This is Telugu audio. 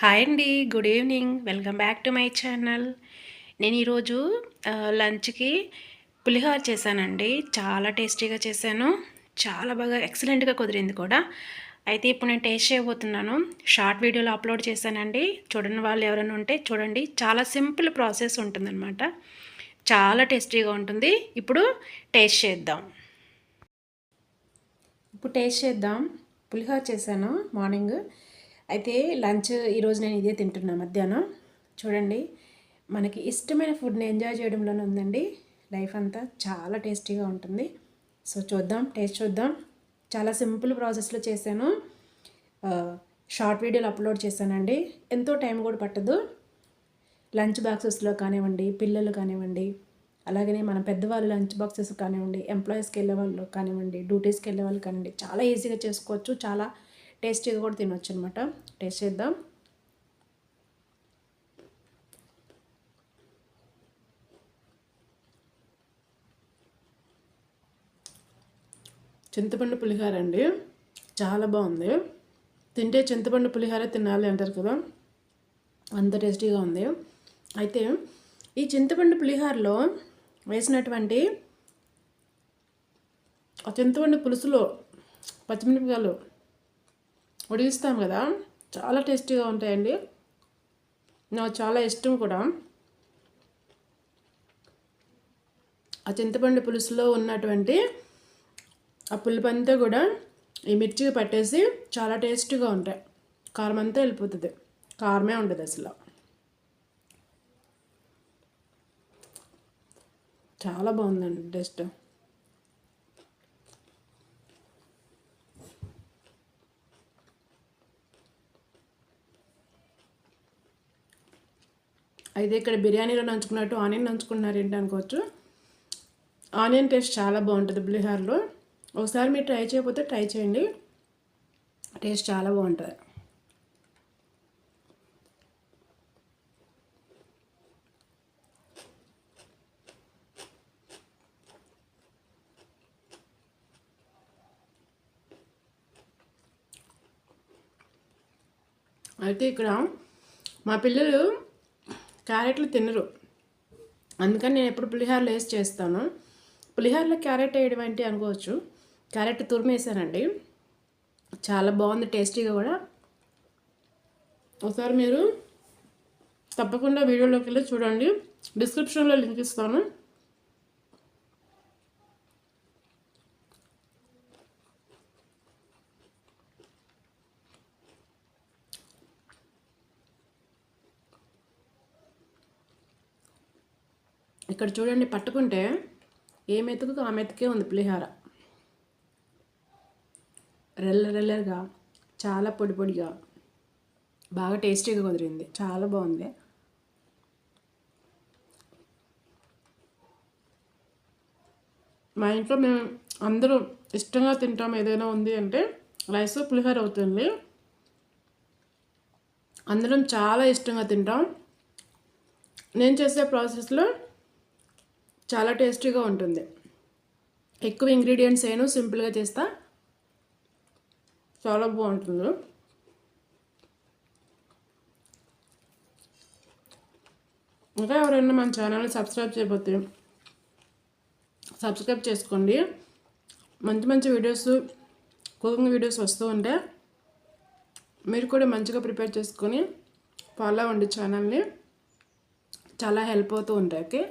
హాయ్ అండి good evening. Welcome back to my channel. నేను ఈరోజు లంచ్కి పులిహోర చేశానండి. చాలా టేస్టీగా చేశాను. చాలా బాగా ఎక్సలెంట్గా కుదిరింది కూడా. అయితే ఇప్పుడు నేను టేస్ట్ చేయబోతున్నాను. షార్ట్ వీడియోలో అప్లోడ్ చేశానండి. చూడని వాళ్ళు ఎవరైనా ఉంటే చూడండి. చాలా సింపుల్ ప్రాసెస్ ఉంటుందన్నమాట. చాలా టేస్టీగా ఉంటుంది. ఇప్పుడు టేస్ట్ చేద్దాం. ఇప్పుడు టేస్ట్ చేద్దాం. పులిహోర చేశాను మార్నింగ్. అయితే లంచ్ ఈరోజు నేను ఇదే తింటున్నా మధ్యాహ్నం. చూడండి మనకి ఇష్టమైన ఫుడ్ని ఎంజాయ్ చేయడంలోనే ఉందండి. లైఫ్ అంతా చాలా టేస్టీగా ఉంటుంది. సో చూద్దాం టేస్ట్ చూద్దాం. చాలా సింపుల్ ప్రాసెస్లో చేశాను. షార్ట్ వీడియోలు అప్లోడ్ చేశానండి. ఎంతో టైం కూడా పట్టదు. లంచ్ బాక్సెస్లో కానివ్వండి పిల్లలు కానివ్వండి అలాగనే మన పెద్దవాళ్ళు లంచ్ బాక్సెస్ కానివ్వండి ఎంప్లాయీస్కి వెళ్ళే వాళ్ళు కానివ్వండి డ్యూటీస్కి వెళ్ళే వాళ్ళు కానివ్వండి చాలా ఈజీగా చేసుకోవచ్చు. చాలా టేస్టీగా కూడా తినొచ్చు అనమాట టేస్ట్ చేద్దాం. చింతపండు పులిహోర అండి. చాలా బాగుంది. తింటే చింతపండు పులిహోర తినాలి అంటారు కదా. అంత టేస్టీగా ఉంది. అయితే ఈ చింతపండు పులిహోరలో వేసినటువంటి ఆ చింతపండు పులుసులో పచ్చిమిరపకాయలు ఉడిగిస్తాం కదా. చాలా టేస్టీగా ఉంటాయండి. నాకు చాలా ఇష్టం కూడా. ఆ చింతపండు పులుసులో ఉన్నటువంటి ఆ పులుపు అంతా కూడా ఈ మిర్చికి పట్టేసి చాలా టేస్టీగా ఉంటాయి. కారం అంతా వెళ్ళిపోతుంది. కారమే ఉండదు అసలు. చాలా బాగుందండి టేస్ట్. అయితే ఇక్కడ బిర్యానీలో నంచుకున్నట్టు ఆనియన్ నంచుకున్నారు ఏంటి అనుకోవచ్చు ఆనియన్ టేస్ట్ చాలా బాగుంటుంది పులిహార్లో. ఒకసారి మీరు ట్రై చేయకపోతే ట్రై చేయండి. టేస్ట్ చాలా బాగుంటుంది. అయితే ఇక్కడ మా పిల్లలు క్యారెట్లు తినరు. అందుకని నేను ఎప్పుడు పులిహోరలో వేసి చేస్తాను. పులిహోరలో క్యారెట్ వేయడం ఏంటి అనుకోవచ్చు. క్యారెట్ తురిమేసానండి చాలా బాగుంది టేస్టీగా కూడా. ఒకసారి మీరు తప్పకుండా వీడియోలోకి వెళ్ళి చూడండి. డిస్క్రిప్షన్లో లింక్ ఇస్తాను. ఇక్కడ చూడండి పట్టుకుంటే ఏ మెతుకు ఆ మెతుకే ఉంది పులిహార. రెల్ల రెల్లగా చాలా పొడి పొడిగా బాగా టేస్టీగా కుదిరింది. చాలా బాగుంది. మా ఇంట్లో మేము అందరూ ఇష్టంగా తింటాం ఏదైనా ఉంది అంటే రైస్ పులిహోర అవుతుంది. అందరం చాలా ఇష్టంగా తింటాం. నేను చేసే ప్రాసెస్లో చాలా టేస్టీగా ఉంటుంది. ఎక్కువ ఇంగ్రీడియంట్స్ ఏను సింపుల్గా చేస్తా. చాలా బాగుంటుంది. ఇంకా ఎవరైనా మన ఛానల్ని సబ్స్క్రైబ్ చేయకపోతే సబ్స్క్రైబ్ చేసుకోండి. మంచి మంచి వీడియోస్ కుకింగ్ వీడియోస్ వస్తూ ఉంటే మీరు కూడా మంచిగా ప్రిపేర్ చేసుకొని ఫాలో అవ్వండి ఛానల్ని. చాలా హెల్ప్ అవుతూ ఉంటాయి. ఓకే?